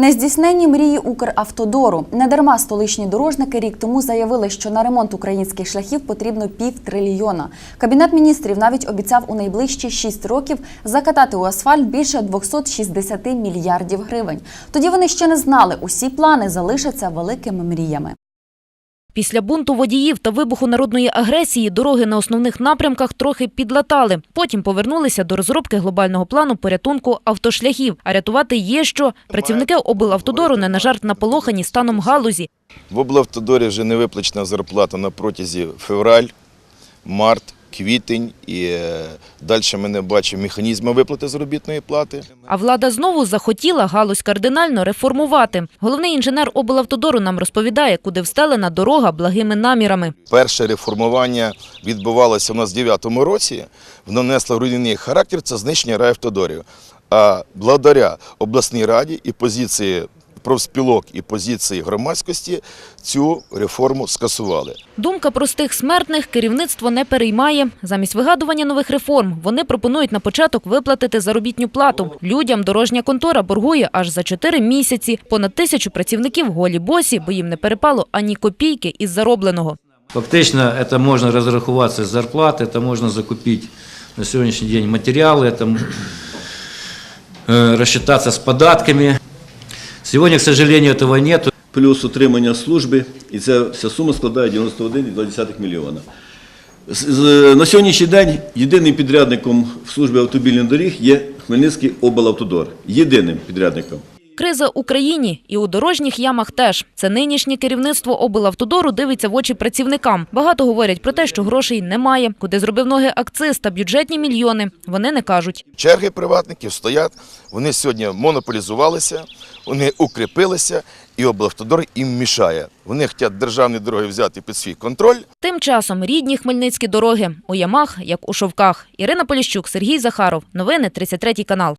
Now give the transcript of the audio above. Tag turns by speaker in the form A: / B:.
A: Нездійсненні мрії Укравтодору. Недарма столичні дорожники рік тому заявили, що на ремонт українських шляхів потрібно півтрильйона. Кабінет міністрів навіть обіцяв у найближчі шість років закатати у асфальт більше 260 мільярдів гривень. Тоді вони ще не знали, усі плани залишаться великими мріями.
B: Після бунту водіїв та вибуху народної агресії дороги на основних напрямках трохи підлатали. Потім повернулися до розробки глобального плану порятунку автошляхів. А рятувати є що. Працівники облавтодору не на жарт наполохані станом галузі.
C: В облавтодорі вже не виплачена зарплата на протязі февраль, март, квітень і е, далі ми не бачимо механізму виплати заробітної плати.
B: А влада знову захотіла галузь кардинально реформувати. Головний інженер облавтодору нам розповідає, куди встелена дорога благими намірами.
C: Перше реформування відбувалося у нас в 2009 році, воно несло руйнівний характер, це знищення райавтодорів. А благодаря обласній раді і позиції профспілок і позиції громадськості цю реформу скасували.
B: Думка простих смертних керівництво не переймає. Замість вигадування нових реформ вони пропонують на початок виплатити заробітню плату. Людям дорожня контора боргує аж за 4 місяці. Понад тисячу працівників голі босі, бо їм не перепало ані копійки із заробленого.
D: Фактично, це можна розрахуватися з зарплати, це можна закупити на сьогоднішній день матеріали, це розчитатися з податками. Сьогодні, к сожалению, этого нет.
E: плюс утримання служби, і ця вся сума складає 91,2 мільйона. На сьогоднішній день єдиним підрядником в службі автомобільних доріг є Хмельницький облавтодор. Єдиним підрядником.
B: Криза в Україні і у дорожніх ямах теж. Це нинішнє керівництво облавтодору дивиться в очі працівникам. Багато говорять про те, що грошей немає. Куди зробив ноги акциз та бюджетні мільйони, вони не кажуть.
C: Черги приватників стоять, вони сьогодні монополізувалися, вони укріпилися, і облавтодор їм мішає. Вони хочуть державні дороги взяти під свій контроль,
B: Тим часом рідні хмельницькі дороги у ямах, як у шовках. Ірина Поліщук, Сергій Захаров. Новини 33 канал.